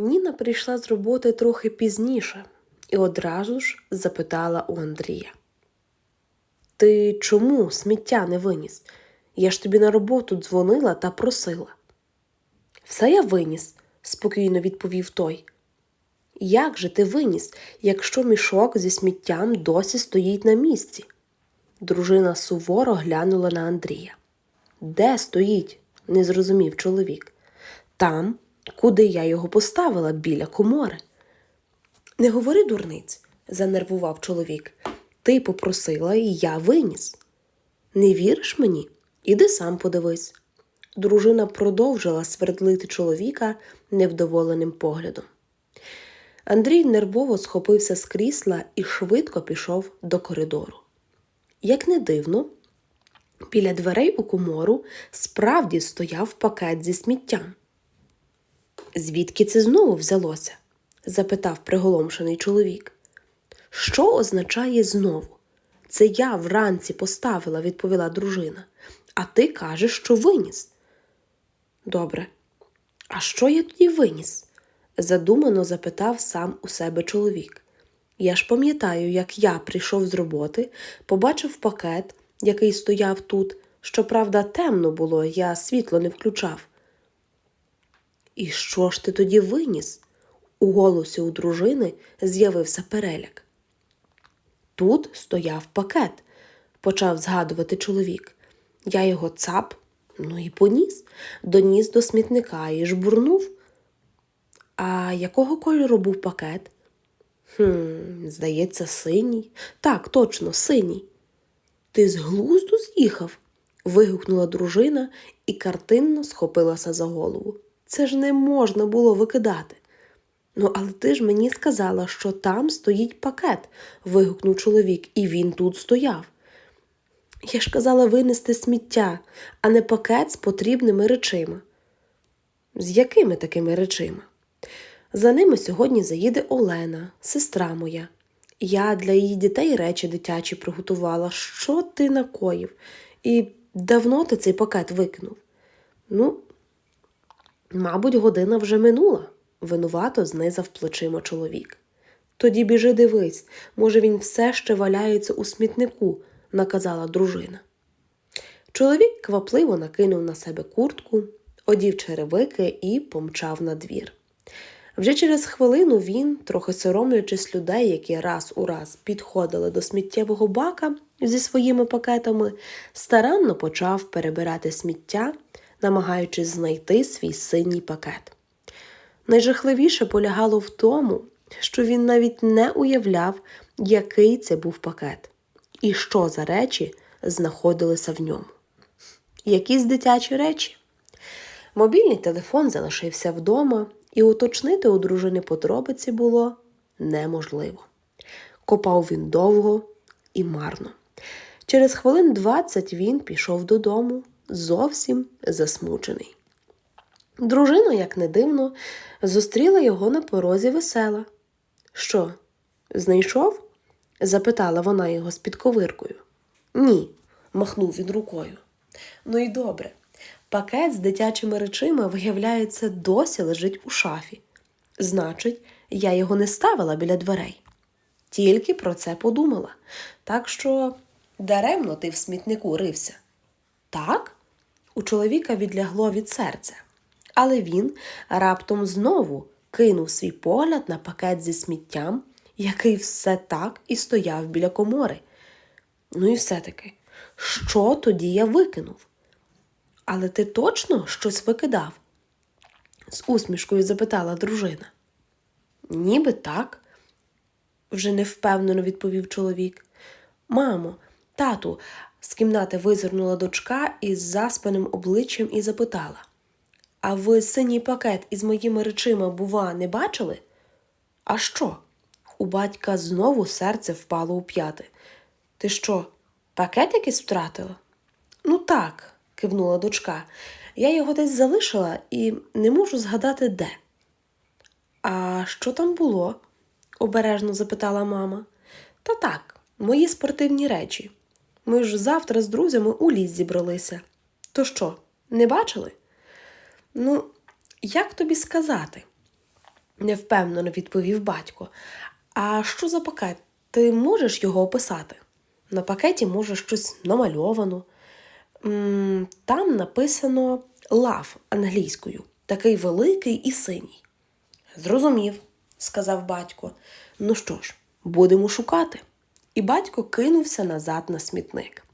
Ніна прийшла з роботи трохи пізніше і одразу ж запитала у Андрія: Ти чому сміття не виніс? Я ж тобі на роботу дзвонила та просила. Все я виніс, спокійно відповів той. Як же ти виніс, якщо мішок зі сміттям досі стоїть на місці? Дружина суворо глянула на Андрія. Де стоїть? не зрозумів чоловік. Там, куди я його поставила, біля комори. Не говори дурниць, занервував чоловік. Ти попросила, і я виніс. Не віриш мені? Іди сам подивись. Дружина продовжила свердлити чоловіка невдоволеним поглядом. Андрій нервово схопився з крісла і швидко пішов до коридору. Як не дивно, біля дверей у комору справді стояв пакет зі сміттям. Звідки це знову взялося? запитав приголомшений чоловік. Що означає знову? Це я вранці поставила, відповіла дружина, а ти кажеш, що виніс. Добре. А що я тоді виніс? задумано запитав сам у себе чоловік. Я ж пам'ятаю, як я прийшов з роботи, побачив пакет, який стояв тут. Щоправда, темно було, я світло не включав. І що ж ти тоді виніс? У голосі у дружини з'явився переляк. Тут стояв пакет, почав згадувати чоловік. Я його цап, ну і поніс, доніс до смітника і жбурнув. А якого кольору був пакет? Хм, здається, синій. Так, точно, синій. Ти з глузду з'їхав? вигукнула дружина і картинно схопилася за голову. Це ж не можна було викидати. Ну, але ти ж мені сказала, що там стоїть пакет, вигукнув чоловік, і він тут стояв. Я ж казала винести сміття, а не пакет з потрібними речима. З якими такими речима? За ними сьогодні заїде Олена, сестра моя. Я для її дітей речі дитячі приготувала. Що ти накоїв? І давно ти цей пакет викинув? Ну, мабуть, година вже минула, винувато знизав плечима чоловік. Тоді біжи дивись, може, він все ще валяється у смітнику, наказала дружина. Чоловік квапливо накинув на себе куртку, одів черевики і помчав на двір. Вже через хвилину він, трохи соромлячись людей, які раз у раз підходили до сміттєвого бака зі своїми пакетами, старанно почав перебирати сміття, намагаючись знайти свій синій пакет. Найжахливіше полягало в тому, що він навіть не уявляв, який це був пакет, і що за речі знаходилися в ньому. Якісь дитячі речі. Мобільний телефон залишився вдома, і уточнити у дружини подробиці було неможливо. Копав він довго і марно. Через хвилин двадцять він пішов додому, зовсім засмучений. Дружина, як не дивно, зустріла його на порозі весела. Що, знайшов? запитала вона його з підковиркою. Ні, махнув він рукою. Ну і добре. Пакет з дитячими речима, виявляється, досі лежить у шафі. Значить, я його не ставила біля дверей. Тільки про це подумала. Так що даремно ти в смітнику рився. Так? У чоловіка відлягло від серця. Але він раптом знову кинув свій погляд на пакет зі сміттям, який все так і стояв біля комори. Ну і все-таки, що тоді я викинув? Але ти точно щось викидав? з усмішкою запитала дружина. Ніби так, вже невпевнено відповів чоловік. Мамо, тату, з кімнати визирнула дочка із заспаним обличчям і запитала А ви синій пакет із моїми речима, бува, не бачили? А що? У батька знову серце впало у п'яти. Ти що, пакет якийсь втратила? Ну так, кивнула дочка. Я його десь залишила і не можу згадати де. А що там було? обережно запитала мама. Та так, мої спортивні речі. Ми ж завтра з друзями у ліс зібралися. То що, не бачили? Ну, як тобі сказати? невпевнено відповів батько. А що за пакет? Ти можеш його описати? На пакеті може щось намальовано. Там написано лав англійською, такий великий і синій. Зрозумів, сказав батько. Ну що ж, будемо шукати. І батько кинувся назад на смітник.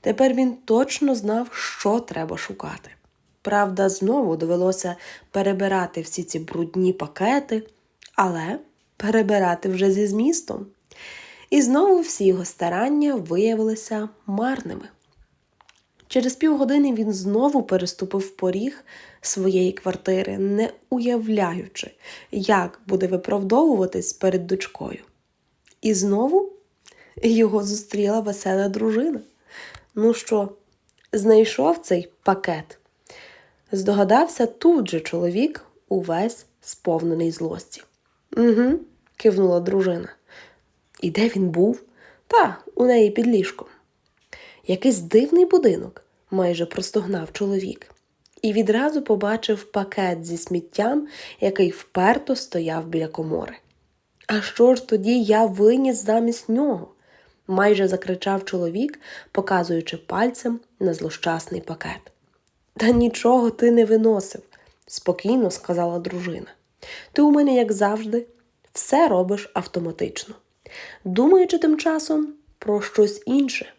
Тепер він точно знав, що треба шукати. Правда, знову довелося перебирати всі ці брудні пакети, але перебирати вже зі змістом. І знову всі його старання виявилися марними. Через півгодини він знову переступив поріг своєї квартири, не уявляючи, як буде виправдовуватись перед дочкою. І знову його зустріла весела дружина. Ну що, знайшов цей пакет? Здогадався тут же чоловік, увесь сповнений злості. Угу, кивнула дружина. І де він був? Та, у неї під ліжком. Якийсь дивний будинок, майже простогнав чоловік, і відразу побачив пакет зі сміттям, який вперто стояв біля комори. А що ж тоді я виніс замість нього? Майже закричав чоловік, показуючи пальцем на злощасний пакет. Та нічого ти не виносив, спокійно сказала дружина. Ти у мене, як завжди, все робиш автоматично, думаючи тим часом про щось інше.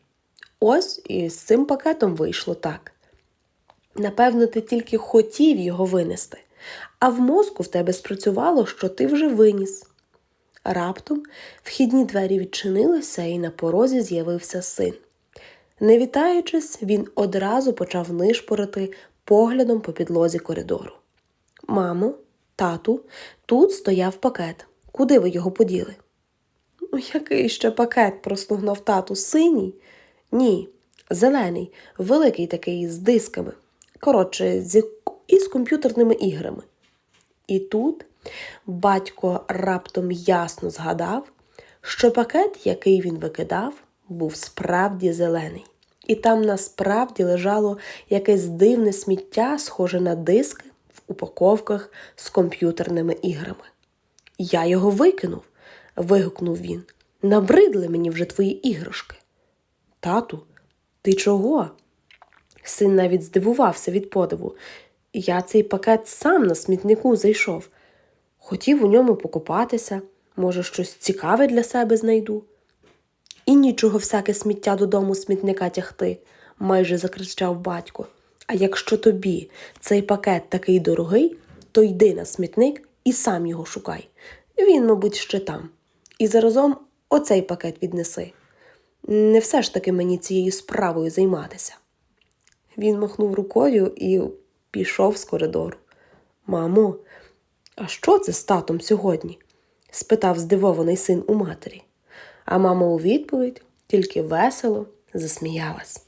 Ось і з цим пакетом вийшло так. Напевно, ти тільки хотів його винести, а в мозку в тебе спрацювало, що ти вже виніс. Раптом вхідні двері відчинилися, і на порозі з'явився син. Не вітаючись, він одразу почав нишпорити поглядом по підлозі коридору. Мамо, тату, тут стояв пакет. Куди ви його поділи? Ну, який ще пакет? простогнав тату. Синій? Ні, зелений, великий такий з дисками. Коротше, з, із комп'ютерними іграми. І тут батько раптом ясно згадав, що пакет, який він викидав, був справді зелений. І там насправді лежало якесь дивне сміття, схоже на диски в упаковках з комп'ютерними іграми. Я його викинув, вигукнув він. Набридли мені вже твої іграшки. Тату, ти чого? Син навіть здивувався від подиву. Я цей пакет сам на смітнику зайшов. Хотів у ньому покопатися, може, щось цікаве для себе знайду. І нічого всяке сміття додому смітника тягти, майже закричав батько. А якщо тобі цей пакет такий дорогий, то йди на смітник і сам його шукай. Він, мабуть, ще там. І заразом оцей пакет віднеси. Не все ж таки мені цією справою займатися. Він махнув рукою і пішов з коридору. Мамо, а що це з татом сьогодні? спитав здивований син у матері. А мама у відповідь тільки весело засміялась.